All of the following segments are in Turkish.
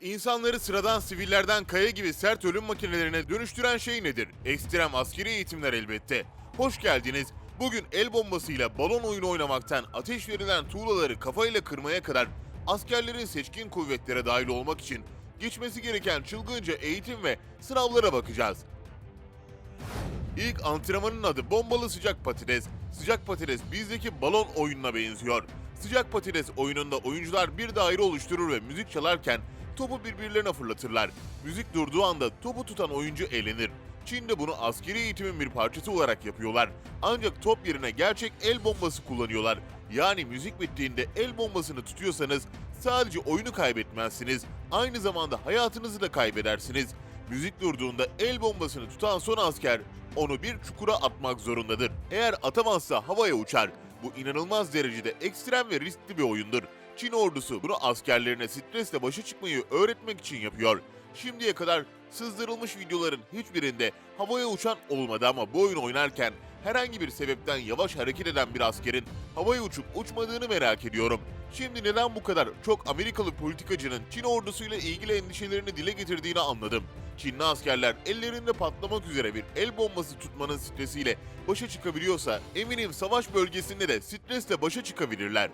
İnsanları sıradan sivillerden kaya gibi sert ölüm makinelerine dönüştüren şey nedir? Ekstrem askeri eğitimler elbette. Hoş geldiniz. Bugün el bombasıyla balon oyunu oynamaktan ateş verilen tuğlaları kafayla kırmaya kadar askerlerin seçkin kuvvetlere dahil olmak için geçmesi gereken çılgınca eğitim ve sınavlara bakacağız. İlk antrenmanın adı bombalı sıcak patates. Sıcak patates bizdeki balon oyununa benziyor. Sıcak patates oyununda oyuncular bir daire oluşturur ve müzik çalarken topu birbirlerine fırlatırlar. Müzik durduğu anda topu tutan oyuncu elenir. Çin'de bunu askeri eğitimin bir parçası olarak yapıyorlar. Ancak top yerine gerçek el bombası kullanıyorlar. Yani müzik bittiğinde el bombasını tutuyorsanız sadece oyunu kaybetmezsiniz, aynı zamanda hayatınızı da kaybedersiniz. Müzik durduğunda el bombasını tutan son asker onu bir çukura atmak zorundadır. Eğer atamazsa havaya uçar. Bu inanılmaz derecede ekstrem ve riskli bir oyundur. Çin ordusu bunu askerlerine stresle başa çıkmayı öğretmek için yapıyor. Şimdiye kadar sızdırılmış videoların hiçbirinde havaya uçan olmadı ama bu oyunu oynarken herhangi bir sebepten yavaş hareket eden bir askerin havaya uçup uçmadığını merak ediyorum. Şimdi neden bu kadar çok Amerikalı politikacının Çin ordusuyla ilgili endişelerini dile getirdiğini anladım. Çinli askerler ellerinde patlamak üzere bir el bombası tutmanın stresiyle başa çıkabiliyorsa eminim savaş bölgesinde de stresle başa çıkabilirler.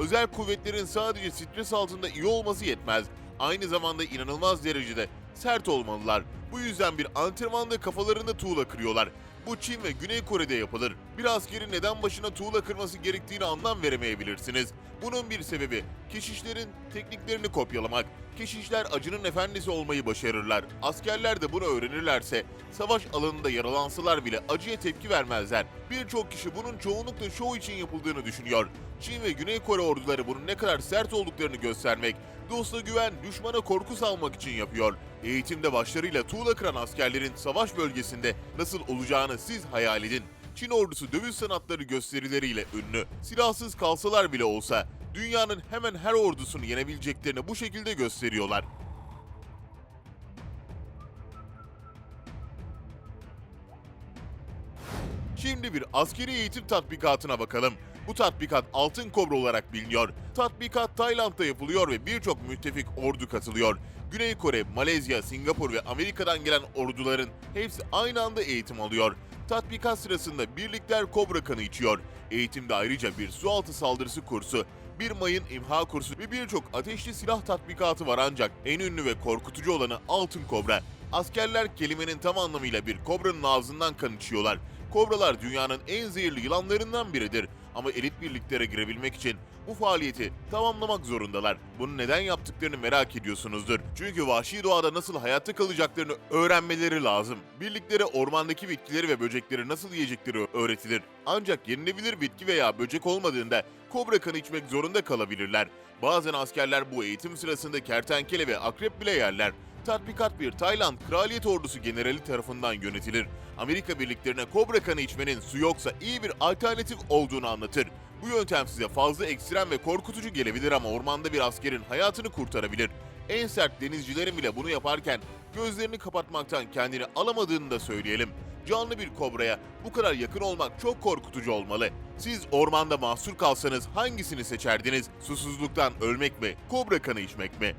Özel kuvvetlerin sadece stres altında iyi olması yetmez. Aynı zamanda inanılmaz derecede sert olmalılar. Bu yüzden bir antrenmanda kafalarında tuğla kırıyorlar. Bu Çin ve Güney Kore'de yapılır. Bir askerin neden başına tuğla kırması gerektiğini anlam veremeyebilirsiniz. Bunun bir sebebi keşişlerin tekniklerini kopyalamak. Keşişler acının efendisi olmayı başarırlar. Askerler de bunu öğrenirlerse savaş alanında yaralansalar bile acıya tepki vermezler. Birçok kişi bunun çoğunlukla şov için yapıldığını düşünüyor. Çin ve Güney Kore orduları bunun ne kadar sert olduklarını göstermek, dosta güven, düşmana korku salmak için yapıyor. Eğitimde başlarıyla tuğla kıran askerlerin savaş bölgesinde nasıl olacağını siz hayal edin. Çin ordusu dövüş sanatları gösterileriyle ünlü. Silahsız kalsalar bile olsa dünyanın hemen her ordusunu yenebileceklerini bu şekilde gösteriyorlar. Şimdi bir askeri eğitim tatbikatına bakalım. Bu tatbikat Altın Kobra olarak biliniyor. Tatbikat Tayland'da yapılıyor ve birçok müttefik ordu katılıyor. Güney Kore, Malezya, Singapur ve Amerika'dan gelen orduların hepsi aynı anda eğitim alıyor. Tatbikat sırasında birlikler kobra kanı içiyor. Eğitimde ayrıca bir sualtı saldırısı kursu, bir mayın imha kursu ve birçok ateşli silah tatbikatı var ancak en ünlü ve korkutucu olanı Altın Kobra. Askerler kelimenin tam anlamıyla bir kobranın ağzından kan içiyorlar. Kobralar dünyanın en zehirli yılanlarından biridir. Ama elit birliklere girebilmek için bu faaliyeti tamamlamak zorundalar. Bunu neden yaptıklarını merak ediyorsunuzdur. Çünkü vahşi doğada nasıl hayatta kalacaklarını öğrenmeleri lazım. Birliklere ormandaki bitkileri ve böcekleri nasıl yiyecekleri öğretilir. Ancak yenilebilir bitki veya böcek olmadığında kobra kanı içmek zorunda kalabilirler. Bazen askerler bu eğitim sırasında kertenkele ve akrep bile yerler tatbikat bir Tayland kraliyet ordusu generali tarafından yönetilir. Amerika birliklerine kobra kanı içmenin su yoksa iyi bir alternatif olduğunu anlatır. Bu yöntem size fazla ekstrem ve korkutucu gelebilir ama ormanda bir askerin hayatını kurtarabilir. En sert denizcilerin bile bunu yaparken gözlerini kapatmaktan kendini alamadığını da söyleyelim. Canlı bir kobraya bu kadar yakın olmak çok korkutucu olmalı. Siz ormanda mahsur kalsanız hangisini seçerdiniz? Susuzluktan ölmek mi? Kobra kanı içmek mi?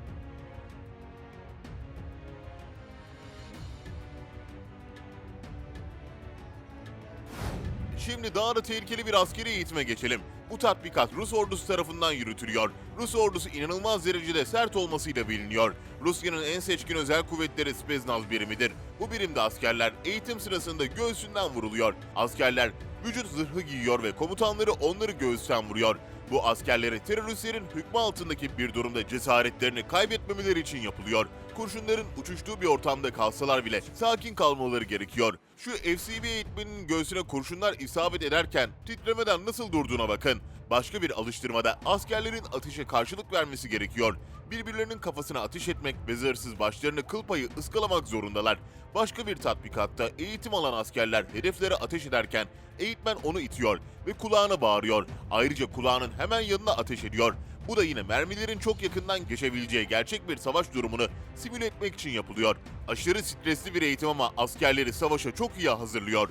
Şimdi daha da tehlikeli bir askeri eğitime geçelim. Bu tatbikat Rus ordusu tarafından yürütülüyor. Rus ordusu inanılmaz derecede sert olmasıyla biliniyor. Rusya'nın en seçkin özel kuvvetleri Spetsnaz birimidir. Bu birimde askerler eğitim sırasında göğsünden vuruluyor. Askerler vücut zırhı giyiyor ve komutanları onları göğüsten vuruyor. Bu askerleri teröristlerin hükmü altındaki bir durumda cesaretlerini kaybetmemeleri için yapılıyor. Kurşunların uçuştuğu bir ortamda kalsalar bile sakin kalmaları gerekiyor. Şu FCB eğitmeninin göğsüne kurşunlar isabet ederken titremeden nasıl durduğuna bakın. Başka bir alıştırmada askerlerin ateşe karşılık vermesi gerekiyor. Birbirlerinin kafasına ateş etmek ve zırhsız başlarını kıl payı ıskalamak zorundalar. Başka bir tatbikatta eğitim alan askerler hedeflere ateş ederken eğitmen onu itiyor ve kulağına bağırıyor. Ayrıca kulağının hemen yanına ateş ediyor. Bu da yine mermilerin çok yakından geçebileceği gerçek bir savaş durumunu simüle etmek için yapılıyor. Aşırı stresli bir eğitim ama askerleri savaşa çok iyi hazırlıyor.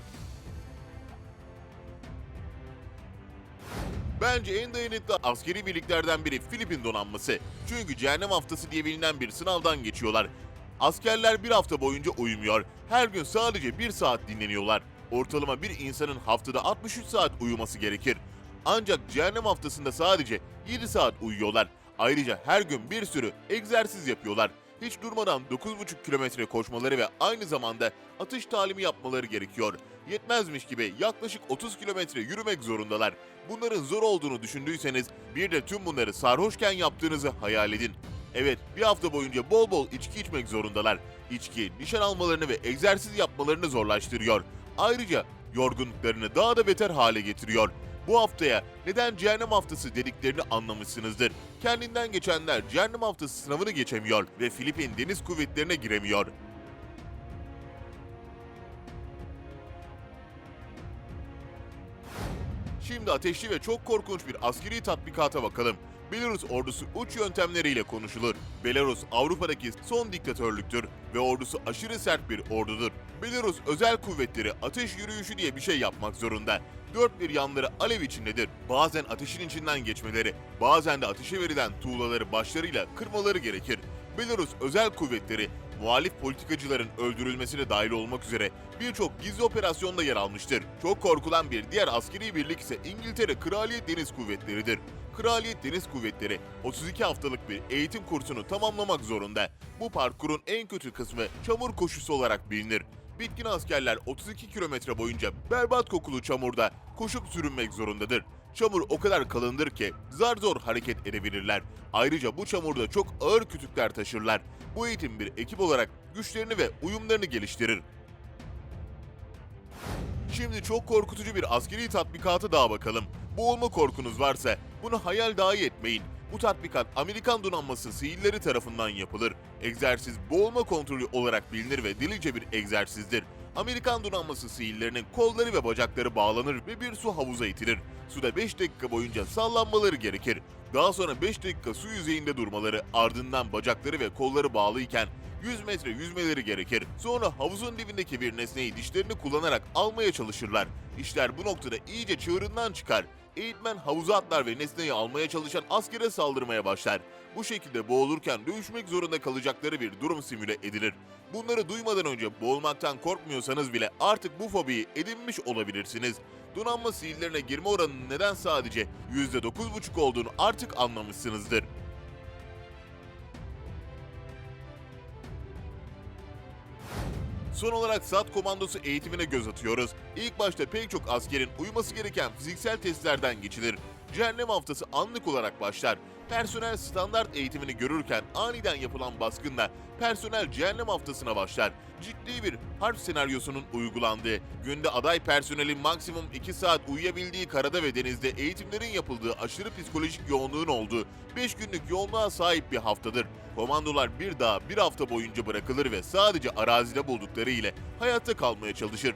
Bence en dayanıklı askeri birliklerden biri Filipin donanması. Çünkü cehennem haftası diye bilinen bir sınavdan geçiyorlar. Askerler bir hafta boyunca uyumuyor. Her gün sadece bir saat dinleniyorlar. Ortalama bir insanın haftada 63 saat uyuması gerekir. Ancak cehennem haftasında sadece 7 saat uyuyorlar. Ayrıca her gün bir sürü egzersiz yapıyorlar. Hiç durmadan 9,5 kilometre koşmaları ve aynı zamanda atış talimi yapmaları gerekiyor. Yetmezmiş gibi yaklaşık 30 kilometre yürümek zorundalar. Bunların zor olduğunu düşündüyseniz bir de tüm bunları sarhoşken yaptığınızı hayal edin. Evet, bir hafta boyunca bol bol içki içmek zorundalar. İçki, nişan almalarını ve egzersiz yapmalarını zorlaştırıyor. Ayrıca yorgunluklarını daha da beter hale getiriyor. Bu haftaya neden cehennem haftası dediklerini anlamışsınızdır. Kendinden geçenler cehennem haftası sınavını geçemiyor ve Filipin deniz kuvvetlerine giremiyor. Şimdi ateşli ve çok korkunç bir askeri tatbikata bakalım. Belarus ordusu uç yöntemleriyle konuşulur. Belarus Avrupa'daki son diktatörlüktür ve ordusu aşırı sert bir ordudur. Belarus özel kuvvetleri ateş yürüyüşü diye bir şey yapmak zorunda. Dört bir yanları alev içindedir. Bazen ateşin içinden geçmeleri, bazen de ateşe verilen tuğlaları başlarıyla kırmaları gerekir. Belarus özel kuvvetleri muhalif politikacıların öldürülmesine dahil olmak üzere birçok gizli operasyonda yer almıştır. Çok korkulan bir diğer askeri birlik ise İngiltere Kraliyet Deniz Kuvvetleri'dir. Kraliyet Deniz Kuvvetleri 32 haftalık bir eğitim kursunu tamamlamak zorunda. Bu parkurun en kötü kısmı çamur koşusu olarak bilinir. Bitkin askerler 32 kilometre boyunca berbat kokulu çamurda koşup sürünmek zorundadır. Çamur o kadar kalındır ki zar zor hareket edebilirler. Ayrıca bu çamurda çok ağır kütükler taşırlar. Bu eğitim bir ekip olarak güçlerini ve uyumlarını geliştirir. Şimdi çok korkutucu bir askeri tatbikata daha bakalım. Boğulma korkunuz varsa bunu hayal dahi etmeyin. Bu tatbikat Amerikan donanması sihirleri tarafından yapılır. Egzersiz boğulma kontrolü olarak bilinir ve delice bir egzersizdir. Amerikan donanması sihirlerinin kolları ve bacakları bağlanır ve bir su havuza itilir. Suda 5 dakika boyunca sallanmaları gerekir. Daha sonra 5 dakika su yüzeyinde durmaları, ardından bacakları ve kolları bağlıyken 100 metre yüzmeleri gerekir. Sonra havuzun dibindeki bir nesneyi dişlerini kullanarak almaya çalışırlar. İşler bu noktada iyice çığırından çıkar. Eğitmen havuza atlar ve nesneyi almaya çalışan askere saldırmaya başlar. Bu şekilde boğulurken dövüşmek zorunda kalacakları bir durum simüle edilir. Bunları duymadan önce boğulmaktan korkmuyorsanız bile artık bu fobiyi edinmiş olabilirsiniz. Donanma sihirlerine girme oranının neden sadece %9,5 olduğunu artık anlamışsınızdır. Son olarak SAT komandosu eğitimine göz atıyoruz. İlk başta pek çok askerin uyması gereken fiziksel testlerden geçilir. Cehennem haftası anlık olarak başlar. Personel standart eğitimini görürken aniden yapılan baskınla personel cehennem haftasına başlar. Ciddi bir harp senaryosunun uygulandığı, günde aday personelin maksimum 2 saat uyuyabildiği karada ve denizde eğitimlerin yapıldığı aşırı psikolojik yoğunluğun olduğu 5 günlük yoğunluğa sahip bir haftadır. Komandolar bir daha bir hafta boyunca bırakılır ve sadece arazide buldukları ile hayatta kalmaya çalışır.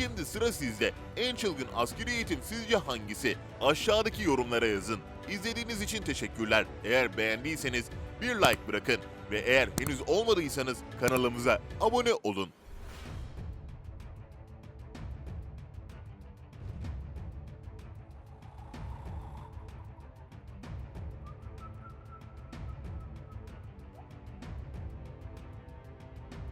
Şimdi sıra sizde. En çılgın askeri eğitim sizce hangisi? Aşağıdaki yorumlara yazın. İzlediğiniz için teşekkürler. Eğer beğendiyseniz bir like bırakın ve eğer henüz olmadıysanız kanalımıza abone olun.